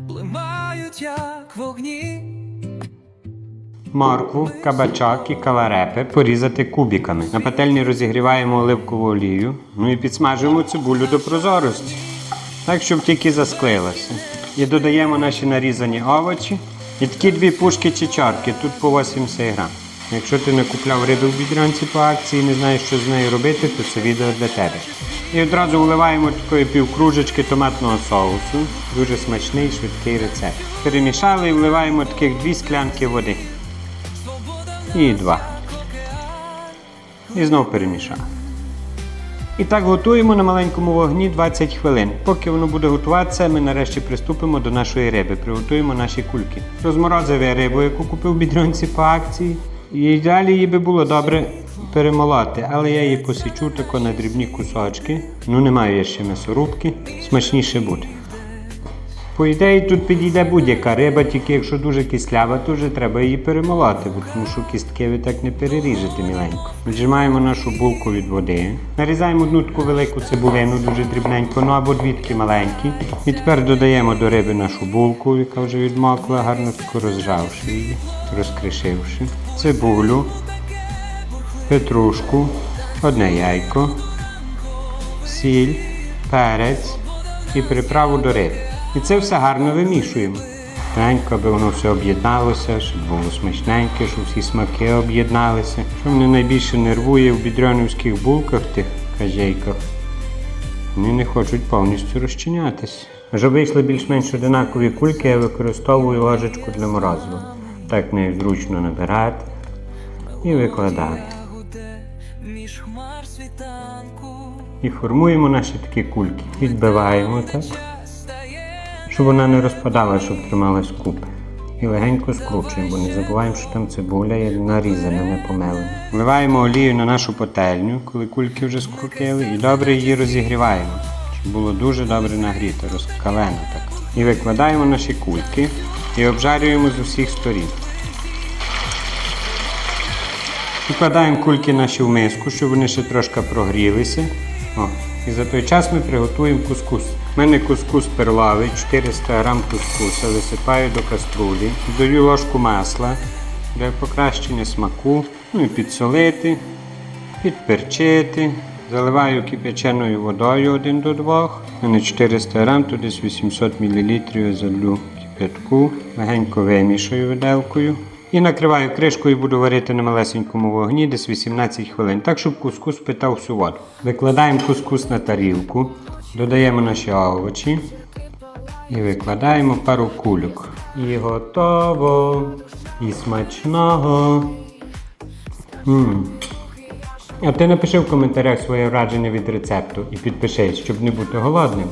блимають як вогні. Моркву, кабачок і каларепи порізати кубіками. На пательні розігріваємо оливкову олію, ну і підсмажуємо цибулю до прозорості, так щоб тільки засклилася. І додаємо наші нарізані овочі і такі дві пушки чи чарки, тут по 80 грам. Якщо ти не купляв риби в бідранці по акції і не знаєш, що з нею робити, то це відео для тебе. І одразу вливаємо такої півкружечки томатного соусу. Дуже смачний, швидкий рецепт. Перемішали і вливаємо таких дві склянки води. І два. І знов перемішали. І так готуємо на маленькому вогні 20 хвилин. Поки воно буде готуватися, ми нарешті приступимо до нашої риби. Приготуємо наші кульки. Розморозив я рибу, яку купив в бідронці по акції. І далі її би було добре перемолати, але я її посічу тако на дрібні кусочки. Ну немає ще м'ясорубки, смачніше буде. По ідеї тут підійде будь-яка риба, тільки якщо дуже кислява, то вже треба її перемолоти, бо тому що кістки ви так не переріжете міленько. Віджимаємо нашу булку від води. Нарізаємо одну таку велику цибулину, дуже дрібненько, ну або дві маленькі. І тепер додаємо до риби нашу булку, яка вже відмокла, гарно таку розжавши її, розкришивши. Цибулю, петрушку, одне яйко, сіль, перець і приправу до риби. І це все гарно вимішуємо. Тенько, аби воно все об'єдналося, щоб було смачненьке, щоб всі смаки об'єдналися. Що мене найбільше нервує в бідрянівських булках, тих кажейках, вони не хочуть повністю розчинятися. Щоб вийшли більш-менш одинакові кульки, я використовую ложечку для морозива. Так нею зручно набирати і викладати. І формуємо наші такі кульки. Відбиваємо так, щоб вона не розпадала, щоб трималась купи. І легенько скручуємо, бо не забуваємо, що там цибуля є нарізана, не помелена. Вливаємо олію на нашу пательню, коли кульки вже скрутили, і добре її розігріваємо, щоб було дуже добре нагріто, розкалено так. І викладаємо наші кульки і обжарюємо з усіх сторін. Викладаємо кульки наші в миску, щоб вони ще трошки прогрілися. О, і за той час ми приготуємо кускус. У мене кускус перловий, 400 г кускуса, висипаю до каструлі, додаю ложку масла для покращення смаку, ну і підсолити, підперчити. Заливаю кип'яченою водою 1 до 2. У мене 400 г, то десь 800 мл залю кип'ятку. Легенько вимішую виделкою. І накриваю кришкою і буду варити на малесенькому вогні десь 18 хвилин, так щоб кускус впитав всю воду. Викладаємо кускус на тарілку, додаємо наші овочі і викладаємо пару кульок. І готово! І смачного! м А ти напиши в коментарях своє враження від рецепту і підпишись, щоб не бути голодним.